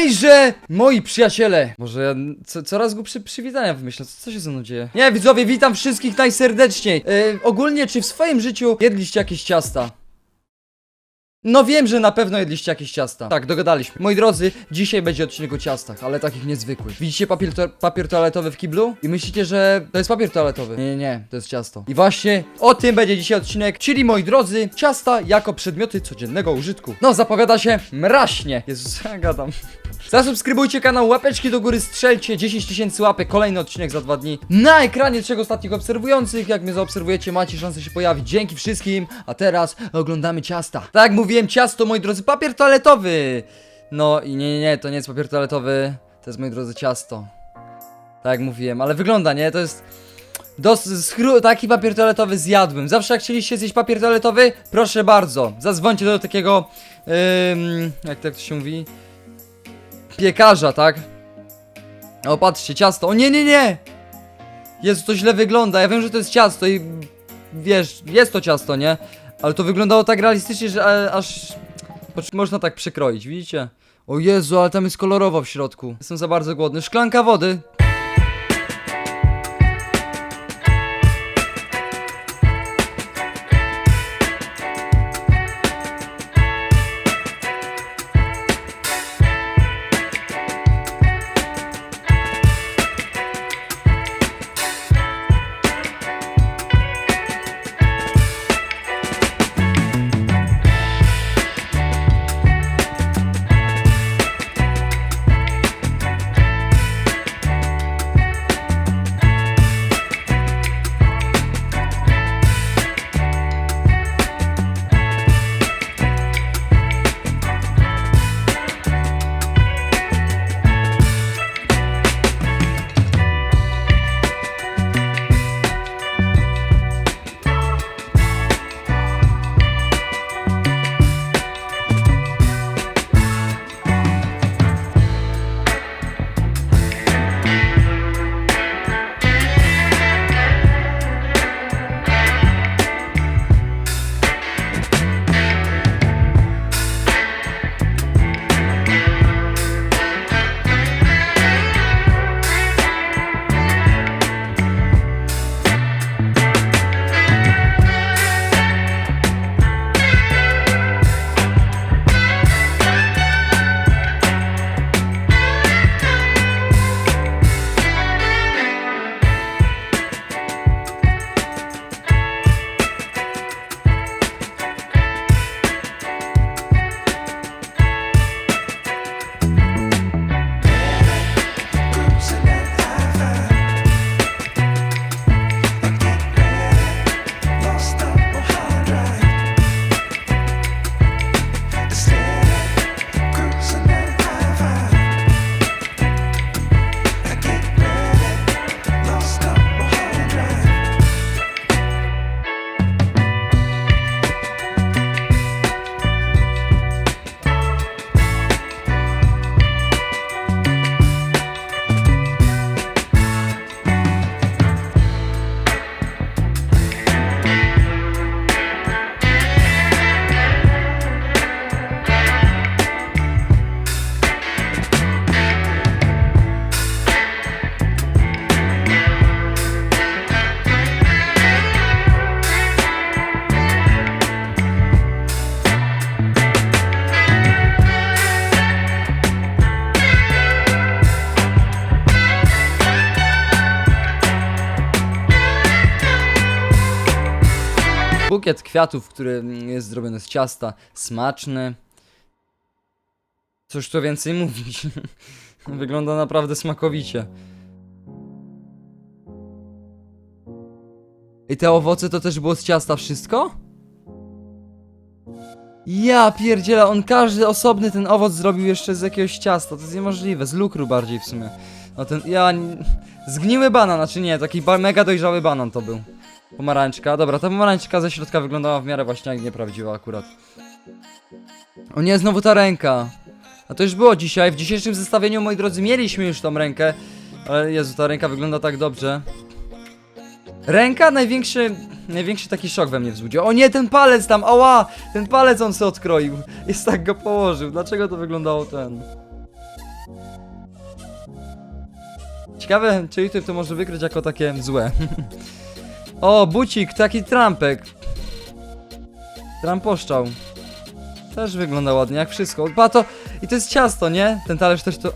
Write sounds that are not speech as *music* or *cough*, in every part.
Hejże, moi przyjaciele! Może ja co, coraz głupsze przywitania wymyślę, co, co się ze mną dzieje? Nie, widzowie, witam wszystkich najserdeczniej. E, ogólnie, czy w swoim życiu jedliście jakieś ciasta? No wiem, że na pewno jedliście jakieś ciasta. Tak, dogadaliśmy. Moi drodzy, dzisiaj będzie odcinek o ciastach, ale takich niezwykłych. Widzicie papier, to papier toaletowy w kiblu? I myślicie, że to jest papier toaletowy? Nie, nie, nie, to jest ciasto. I właśnie o tym będzie dzisiaj odcinek, czyli moi drodzy, ciasta jako przedmioty codziennego użytku. No, zapowiada się mraśnie. Jezus, ja *laughs* gadam. Zasubskrybujcie kanał, łapeczki do góry strzelcie, 10 tysięcy łapek, kolejny odcinek za dwa dni. Na ekranie trzech ostatnich obserwujących, jak mnie zaobserwujecie, macie szansę się pojawić. Dzięki wszystkim, a teraz oglądamy ciasta. Tak jak mówiłem, ciasto, moi drodzy, papier toaletowy. No i nie, nie, nie, to nie jest papier toaletowy, to jest, moi drodzy, ciasto. Tak jak mówiłem, ale wygląda, nie? To jest... Dos, taki papier toaletowy zjadłem. Zawsze jak chcieliście zjeść papier toaletowy, proszę bardzo, zadzwońcie do takiego, ym, jak tak to się mówi, piekarza, tak? O, patrzcie, ciasto. O, nie, nie, nie! Jezu, to źle wygląda. Ja wiem, że to jest ciasto i wiesz, jest to ciasto, nie? Ale to wyglądało tak realistycznie, że e, aż można tak przekroić, widzicie? O Jezu, ale tam jest kolorowo w środku. Jestem za bardzo głodny. Szklanka wody. Bukiet kwiatów, który mm, jest zrobiony z ciasta. Smaczny. Cóż tu więcej *laughs* mówić. Wygląda naprawdę smakowicie. I te owoce to też było z ciasta wszystko? Ja pierdziela, on każdy osobny ten owoc zrobił jeszcze z jakiegoś ciasta, to jest niemożliwe, z lukru bardziej w sumie. No ten, ja... Zgniły banan, znaczy nie, taki mega dojrzały banan to był. Pomarańczka, dobra, ta pomarańczka ze środka wyglądała w miarę właśnie jak nieprawdziwa akurat. O nie, znowu ta ręka. A to już było dzisiaj, w dzisiejszym zestawieniu, moi drodzy, mieliśmy już tą rękę. Ale Jezu, ta ręka wygląda tak dobrze. Ręka? Największy, największy taki szok we mnie wzbudził. O nie, ten palec tam, ała! Ten palec on sobie odkroił. Jest tak go położył. Dlaczego to wyglądało ten? Ciekawe, czy YouTube to może wykryć jako takie złe. *laughs* o, bucik, taki trampek. Tramposzczał. Też wygląda ładnie, jak wszystko. Pa to... I to jest ciasto, nie? Ten talerz też to...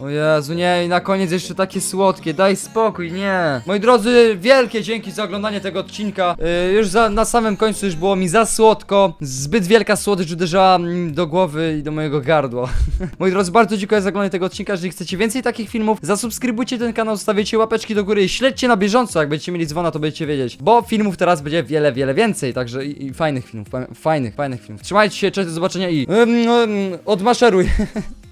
O Jezu, nie, i na koniec jeszcze takie słodkie, daj spokój, nie. Moi drodzy, wielkie dzięki za oglądanie tego odcinka. Yy, już za, na samym końcu już było mi za słodko. Zbyt wielka słodycz uderzała mm, do głowy i do mojego gardła. *laughs* Moi drodzy, bardzo dziękuję za oglądanie tego odcinka. Jeżeli chcecie więcej takich filmów, zasubskrybujcie ten kanał, stawiajcie łapeczki do góry i śledźcie na bieżąco. Jak będziecie mieli dzwona, to będziecie wiedzieć. Bo filmów teraz będzie wiele, wiele więcej. Także i, i fajnych filmów, fa- fajnych, fajnych filmów. Trzymajcie się, cześć, do zobaczenia i... Ym, ym, odmaszeruj. *laughs*